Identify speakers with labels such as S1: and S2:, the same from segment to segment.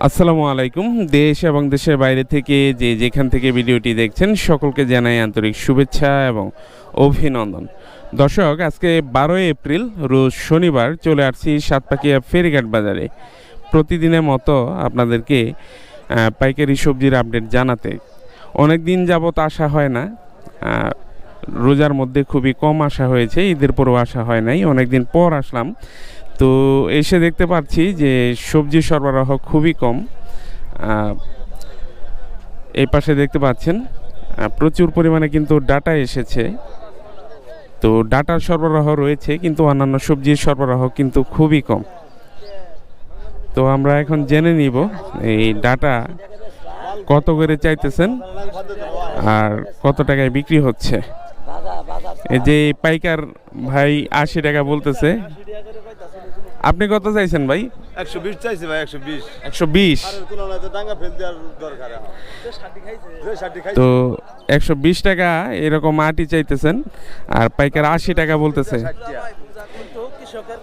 S1: আসসালামু আলাইকুম। দেশ এবং দেশের বাইরে থেকে যে যেখান থেকে ভিডিওটি দেখছেন, সকলকে জানাই আন্তরিক শুভেচ্ছা এবং অভিনন্দন। দর্শক, আজকে বারোই এপ্রিল, রোজ শনিবার চলে আসছি সাতপাকিয়া ফেরিঘাট বাজারে। প্রতিদিনের মতো আপনাদেরকে পাইকারি সবজির আপডেট জানাতে। অনেক দিন যাবত আসা হয় না। রোজার মধ্যে খুবই কম আসা হয়েছে, ঈদের পরেও আসা হয় নাই। অনেক দিন পর আসলাম। তো এসে দেখতে পাচ্ছি যে সবজি সরবরাহ খুবই কম। এই পাশে দেখতে পাচ্ছেন প্রচুর পরিমাণে কিন্তু ডাটা এসেছে। তো ডাটার সরবরাহ রয়েছে, কিন্তু অন্যান্য সবজির সরবরাহ কিন্তু খুবই কম। তো আমরা এখন জেনে নিব এই ডাটা কত করে চাইতেছেন আর কত টাকায় বিক্রি হচ্ছে। এই যে পাইকার ভাই আশি টাকা বলতেছে আপনি কত চাইছেন ভাই?
S2: একশো বিশ চাইছি ভাই একশো বিশ।
S1: একশো বিশ।
S2: তো
S1: একশো বিশ টাকা এরকম আটি চাইতেছেন আর পাইকার আশি টাকা বলতেছে।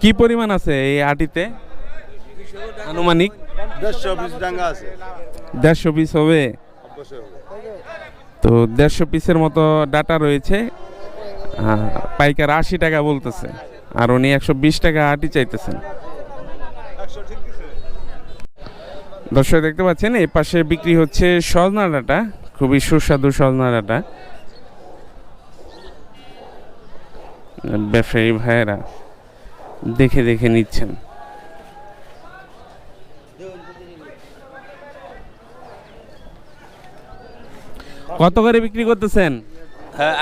S1: কি পরিমাণ আছে এই আটিতে? আনুমানিক?
S2: দেড়শো বিশ আছে।
S1: দেড়শো পিস হবে? তো দেড়শো পিসের মতো ডাটা রয়েছে পাইকার আশি টাকা বলতেছে। আর উনি একশো বিশ টাকা আটি চাইতেছেন। দর্শক দেখতে পাচ্ছেন এই পাশে বিক্রি হচ্ছে সজনা ডাটা খুবই সুস্বাদু সজনা ডাটা। ব্যবসায়ী ভাইয়েরা দেখে দেখে নিচ্ছেন। কত করে বিক্রি করতেছেন?
S3: হ্যাঁ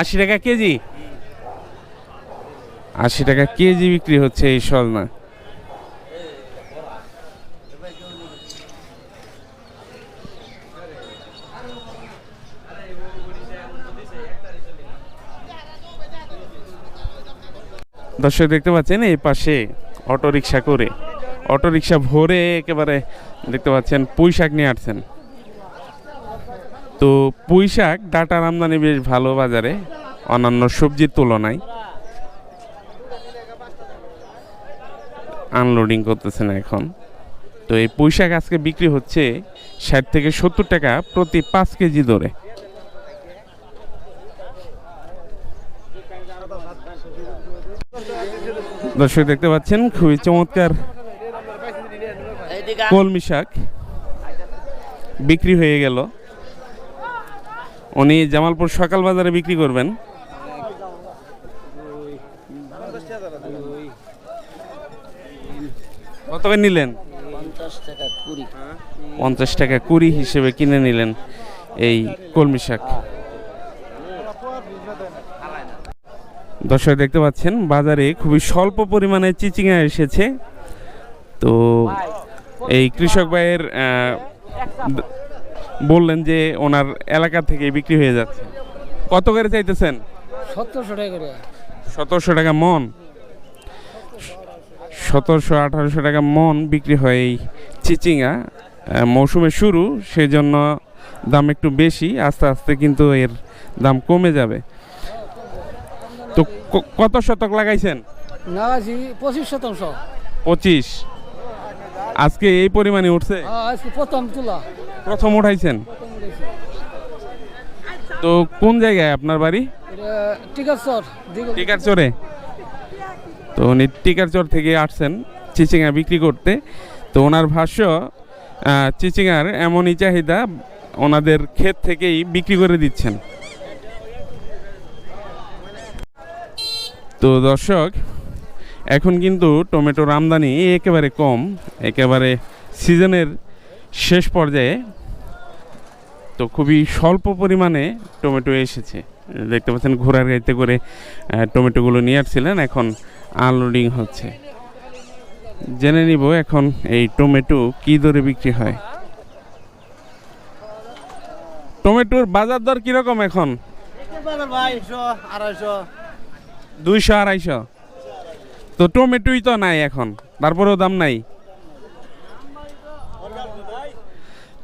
S1: আশি টাকা কেজি? আশি টাকা কেজি বিক্রি হচ্ছে এই সজনা দর্শক, দেখতে পাচ্ছেন এই পাশে অটো রিক্সা করে। অটো রিক্সা ভরে একেবারে দেখতে পাচ্ছেন পুঁই শাক নিয়ে আসছেন। তো পুঁই শাক ডাটার আমদানি বেশ ভালো বাজারে, অন্যান্য সবজির তুলনায়। আনলোডিং করতেছেন এখন। তো এই পুঁই শাক আজকে বিক্রি হচ্ছে ষাট থেকে সত্তর টাকা প্রতি পাঁচ কেজি দরে। দর্শক, দেখতে পাচ্ছেন, খুবই চমৎকার কলমি শাক বিক্রি হয়ে গেল। উনি জামালপুর সকাল বাজারে বিক্রি করবেন। কত করে নিলেন?
S3: পঞ্চাশ টাকা কুড়ি।
S1: হিসেবে কিনে নিলেন এই কলমি শাক। দর্শক দেখতে পাচ্ছেন বাজারে খুবই স্বল্প পরিমাণে চিচিঙা এসেছে। তো এই কৃষক ভাইয়ের বললেন যে ওনার এলাকা থেকে বিক্রি হয়ে যাচ্ছে। কত করে চাইতেছেন?
S4: সত্তরশো টাকা করে।
S1: সতেরোশো টাকা মন। সতেরোশো আঠারোশো টাকা মন বিক্রি হয় এই চিচিঙ্গা মৌসুমে শুরু সেই জন্য দাম একটু বেশি আস্তে আস্তে কিন্তু এর দাম কমে যাবে। তো কত শতক লাগাইছেন?
S4: নাগাছি পঁচিশ শতাংশ।
S1: পঁচিশ। আজকে এই পরিমাণে উঠছে?
S4: হ্যাঁ, প্রথম তোলা।
S1: প্রথম উঠাইছেন? তো কোন জায়গায় আপনার বাড়ি?
S4: এটা টিকার
S1: তো উনি টিকার চর থেকে আসছেন চিচিঙা বিক্রি করতে। তো ওনার ভাষ্য চিচিঙার এমনই চাহিদা ওনাদের ক্ষেত থেকেই বিক্রি করে দিচ্ছেন। তো দর্শক, এখন কিন্তু টমেটোর আমদানি একেবারে কম, একেবারে সিজনের শেষ পর্যায়ে। তো খুবই স্বল্প পরিমাণে টমেটো এসেছে। দেখতে পাচ্ছেন, ঘোড়ার গাড়িতে করে টমেটোগুলো নিয়ে আসছিলেন। এখন আনলোডিং হচ্ছে। জেনে নিব এখন এই টমেটো কি দরে বিক্রি হয়। টমেটোর বাজার দর কীরকম এখন? দুইশো আড়াইশো তো টমেটোই তো নাই এখন তারপরেও দাম নাই।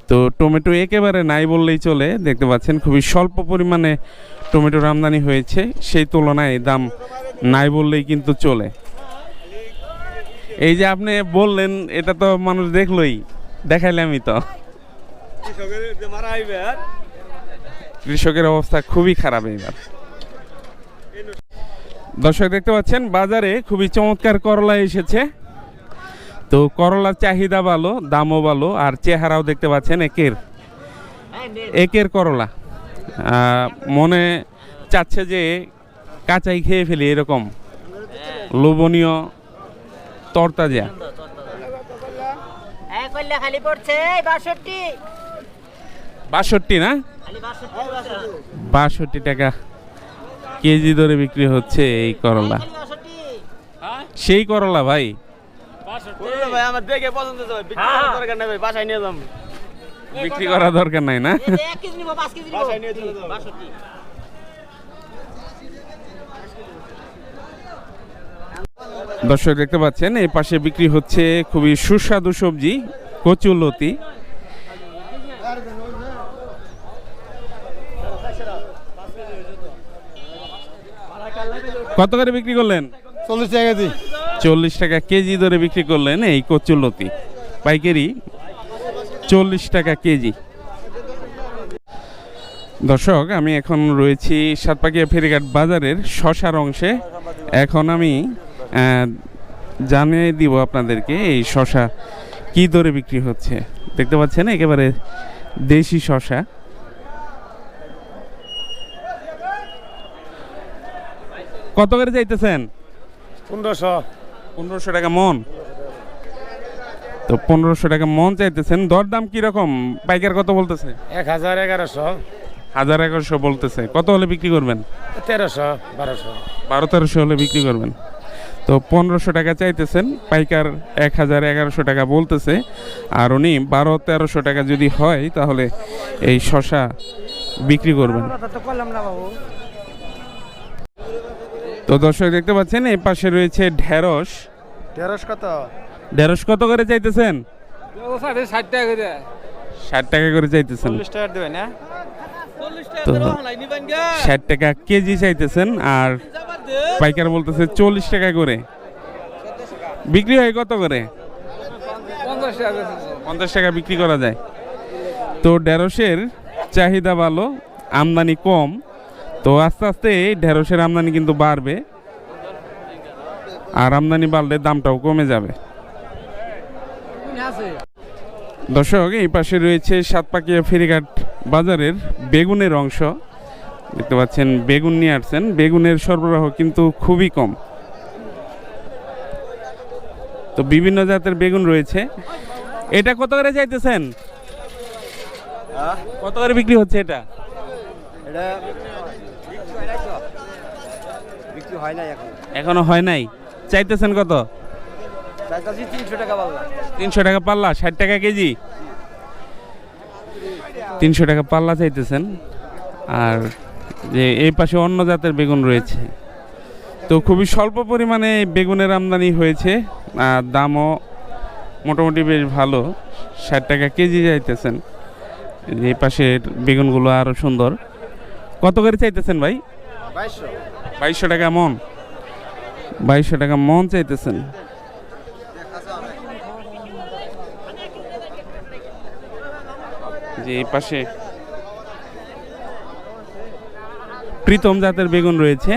S1: তো টমেটো একেবারে নাই বললেই চলে দেখতে পাচ্ছেন খুবই স্বল্প পরিমাণে টমেটোর আমদানি হয়েছে সেই তুলনায় দাম নাই বললেই কিন্তু চলে। এই যে আপনি বললেন, এটা তো মানুষ দেখলোই দেখাইলামই তো।
S2: কৃষকের
S1: অবস্থা খুবই খারাপ এবার দর্শক দেখতে পাচ্ছেন, বাজারে খুবই চমৎকার করলা এসেছে। তো করলার চাহিদা ভালো, দামও ভালো, আর চেহারাও দেখতে পাচ্ছেন একের। একের করলা। মনে চাচ্ছে যে কাঁচাই খেয়ে ফেলি এরকম। লোভনীয় তরতাজা।
S5: বাষট্টি।
S1: না?
S5: খালি বাষট্টি
S1: টাকা কেজি ধরে বিক্রি হচ্ছে এই করলা। সেই করলা ভাই।
S2: বলল ভাই আমার দেখে পছন্দ হয়েছে ভাই। বিক্রি করার দরকার নেই ভাই বাসায় নিয়ে যাম।
S1: বিক্রি করা দরকার নাই না
S5: এই যে এক কেজি নিবো পাঁচ কেজি নিবো
S2: বাসায় নিয়ে চলে যাব।
S5: বাষট্টি
S1: দর্শক দেখতে পাচ্ছেন এই পাশে বিক্রি হচ্ছে খুবই সুস্বাদু সবজি কচুলতি কত করে বিক্রি করলেন?
S2: চল্লিশ টাকা কেজি।
S1: চল্লিশ টাকা কেজি ধরে বিক্রি করলেন এই কচুলতি পাইকারি চল্লিশ টাকা কেজি। দর্শক আমি এখন রয়েছি সাতপাকিয়া ফেরিঘাট বাজারের শশার অংশে। এখন আমি জানিয়ে দিব আপনাদেরকে এই শশা কি দরে বিক্রি হচ্ছে? দেখতে পাচ্ছেন একেবারে দেশি শশা। কত করে যাইতেছেন
S2: পনেরোশো।
S1: পনেরোশো টাকা মন। তো পনেরোশো টাকা মন চাইতেছেন। দরদাম কীরকম? পাইকার কত বলতেছে?
S2: এক হাজার এগারোশো।
S1: হাজার এগারোশো বলতেছে। কত হলে বিক্রি করবেন?
S2: তেরোশো বারোশো।
S1: বারো তেরোশো হলে বিক্রি করবেন। তো পনেরোশো টাকা চাইতেছেন পাইকার এক হাজার এগারোশো টাকা বলতেছে। আর উনি বারো তেরোশো টাকা যদি হয় তাহলে এই শশা বিক্রি করবেন।
S2: তো
S1: দর্শক দেখতে পাচ্ছেন এই পাশে রয়েছে ঢেঁড়স।
S2: তেরোশ কত?
S1: ঢেঁড়স কত করে চাইতেছেন?
S4: ষাট টাকা করে
S1: ষাট টাকা করে চাইতেছেন তো ষাট টাকা কেজি চাইতেছেন আর পাইকার বলতেছে চল্লিশ টাকা করে। বিক্রি হয় কত করে?
S4: পঞ্চাশ টাকা
S1: বিক্রি করা যায়। তো ঢেঁড়সের চাহিদা ভালো আমদানি কম। তো আস্তে আস্তে ঢেঁড়সের আমদানি কিন্তু বাড়বে। আর আমদানি বাড়লে দামটাও কমে যাবে। দর্শক এই পাশে রয়েছে সাতপাকিয়া ফেরিঘাট বাজারের বেগুনের অংশ। দেখতে পাচ্ছেন বেগুন নিয়ে আসছেন। বেগুনের সরবরাহ কিন্তু খুবই কম। তো বিভিন্ন জাতের বেগুন রয়েছে। এটা কত করে চাইতেছেন? কত করে বিক্রি হচ্ছে এটা?
S2: হয়
S1: এখনও। হয় নাই? চাইতেছেন কত?
S2: তিনশো টাকা পাল্লা
S1: ষাট টাকা কেজি? তিনশো টাকা পাল্লা চাইতেছেন। আর যে এই পাশে অন্য জাতের বেগুন রয়েছে। তো খুবই স্বল্প পরিমাণে বেগুনের আমদানি হয়েছে আর দামও মোটামুটি বেশ ভালো। ষাট টাকা কেজি চাইতেছেন। এই যে পাশের বেগুনগুলো আরও সুন্দর। কত করে চাইতেছেন ভাই?
S2: বাইশশো।
S1: বাইশশো টাকা মন। বাইশশো টাকা মন চাইতেছেন। যে এই পাশে প্রীতম জাতের বেগুন রয়েছে।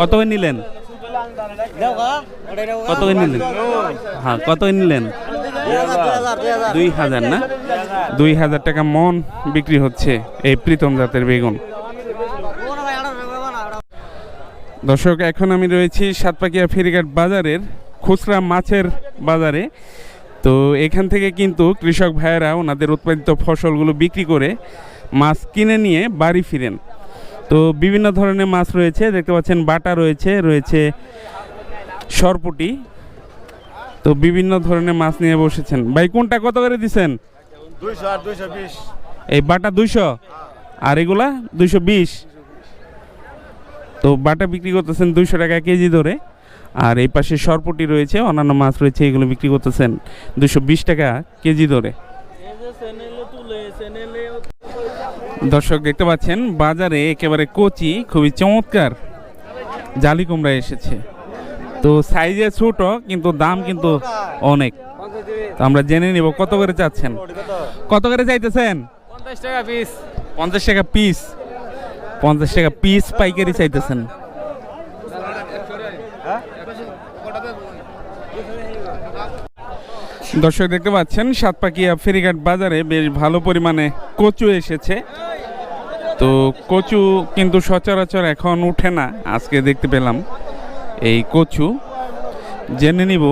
S1: কত নিলেন? কত নিলেন? হ্যাঁ কত নিলেন? দুই হাজার না? দুই হাজার টাকা মন বিক্রি হচ্ছে এই প্রীতম জাতের বেগুন। দর্শক, এখন আমি রয়েছি সাতপাকিয়া ফেরিঘাট বাজারের খুচরা মাছের বাজারে। তো এখান থেকে কিন্তু কৃষক ভাইয়েরা ওনাদের উৎপাদিত ফসলগুলো বিক্রি করে মাছ কিনে নিয়ে বাড়ি ফিরেন। তো বিভিন্ন ধরনের মাছ রয়েছে দেখতে পাচ্ছেন বাটা রয়েছে রয়েছে সরপুটি। তো বিভিন্ন ধরনের মাছ নিয়ে বসেছেন। ভাই কোনটা কত করে দিচ্ছেন
S2: দুইশো আর দুইশো বিশ।
S1: এই বাটা দুইশো? আর এগুলা দুইশো বিশ? তো বাটা বিক্রি করতেছেন দুইশো টাকা কেজি ধরে। আর এই পাশে সরপটি রয়েছে অন্যান্য মাছ রয়েছে এগুলো বিক্রি করতেছেন দুশো বিশ টাকা কেজি ধরে দর্শক দেখতে পাচ্ছেন বাজারে একেবারে কচি খুবই চমৎকার জালি কুমড়া এসেছে। তো সাইজে ছোট কিন্তু দাম কিন্তু অনেক। তো আমরা জেনে নিব কত করে চাচ্ছেন। কত করে চাইতেছেন?
S4: পঞ্চাশ টাকা পিস
S1: পঞ্চাশ টাকা পিস পঞ্চাশ টাকা পিস পাইকারি চাইতেছেন। দর্শক দেখতে পাচ্ছেন সাতপাকিয়া ফেরিঘাট বাজারে বেশ ভালো পরিমাণে কচু এসেছে। তো কচু কিন্তু সচরাচর এখন উঠে না আজকে দেখতে পেলাম এই কচু। জেনে নিব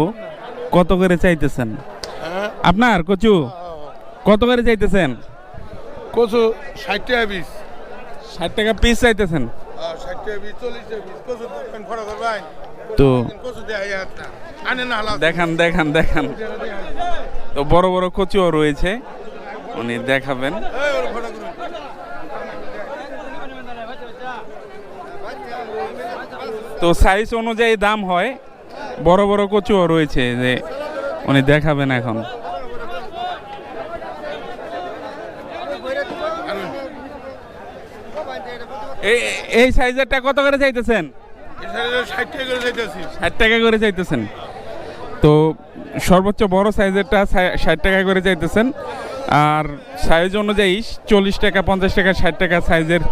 S1: কত করে চাইতেছেন? আপনার কচু কত করে চাইতেছেন?
S6: কচু ষাট টাকা পিস।
S1: ষাট টাকা পিস চাইতেছেন? তো দেখান দেখান দেখান। তো বড় বড় কচুও রয়েছে উনি দেখাবেন। তো সাইজ অনুযায়ী দাম হয় বড় বড় কচুও রয়েছে যে উনি দেখাবেন এখন। এই সাইজেরটা কত করে চাইতেছেন?
S6: ষাট টাকা করে চাইতেছি।
S1: ষাট টাকা করে চাইতেছেন। তো সর্বোচ্চ বড় সাইজেরটা ষাট টাকা করে চাইতেছেন। আর সাইজ অনুযায়ী চল্লিশ টাকা পঞ্চাশ টাকা ষাট টাকা সাইজের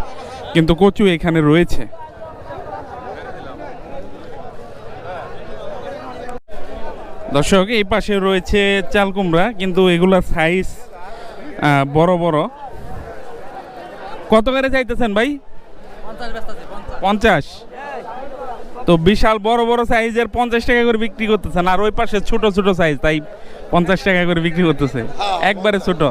S1: কিন্তু কচু এখানে রয়েছে। দর্শক এই পাশে রয়েছে চাল কুমড়া কিন্তু এগুলার সাইজ বড় বড়। কত করে চাইতেছেন ভাই? পঞ্চাশ। তো বিশাল বড় বড় সাইজের পঞ্চাশ টাকা করে বিক্রি করতেছেন। আর ওই পাশে ছোট ছোট সাইজ তাই পঞ্চাশ টাকা করে বিক্রি করতেছে। একবারে ছোট।